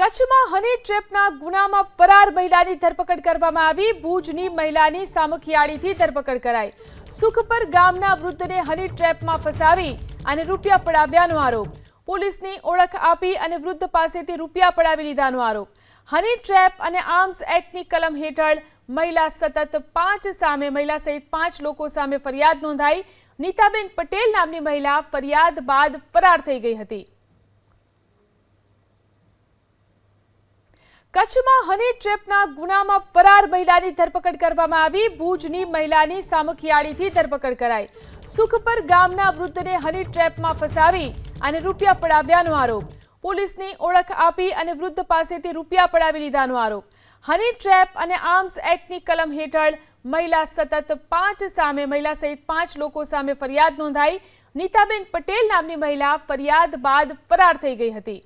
કચ્છમાં હની ટ્રેપના ગુનામાં ફરાર મહિલાની ધરપકડ કરવામાં આવી. ભુજની મહિલાની સામખિયાળીથી ધરપકડ કરાઈ. સુખપર ગામના વૃદ્ધને હની ટ્રેપમાં ફસાવી અને રૂપિયા પડાવ્યાનો આરોપ. પોલીસની ઓળખ આપી અને વૃદ્ધ પાસેથી રૂપિયા પડાવી લીધાનો આરોપ. હની ટ્રેપ અને આર્મ્સ એક્ટની કલમ હેઠળ મહિલા સતત પાંચ સામે, મહિલા સહિત પાંચ લોકો સામે ફરિયાદ નોંધાઈ. નીતાબેન પટેલ નામની મહિલા ફરિયાદ બાદ ફરાર થઈ ગઈ હતી. કચ્છમાં હની ટ્રેપના ગુનામાં ફરાર મહિલાની ધરપકડ કરવામાં આવી. ભુજની મહિલાની સામખિયાળીથી ધરપકડ કરાઈ. સુખપર ગામના વૃદ્ધને હની ટ્રેપમાં ફસાવી અને રૂપિયા પડાવ્યાનો આરોપ. પોલીસની ઓળખ આપી અને વૃદ્ધ પાસેથી રૂપિયા પડાવી લીધાનો આરોપ. હની ટ્રેપ અને આર્મ્સ એક્ટની કલમ હેઠળ મહિલા સતત પાંચ સામે, મહિલા સહિત પાંચ લોકો સામે ફરિયાદ નોંધાઈ. નીતાબેન પટેલ નામની મહિલા ફરિયાદ બાદ ફરાર થઈ ગઈ હતી.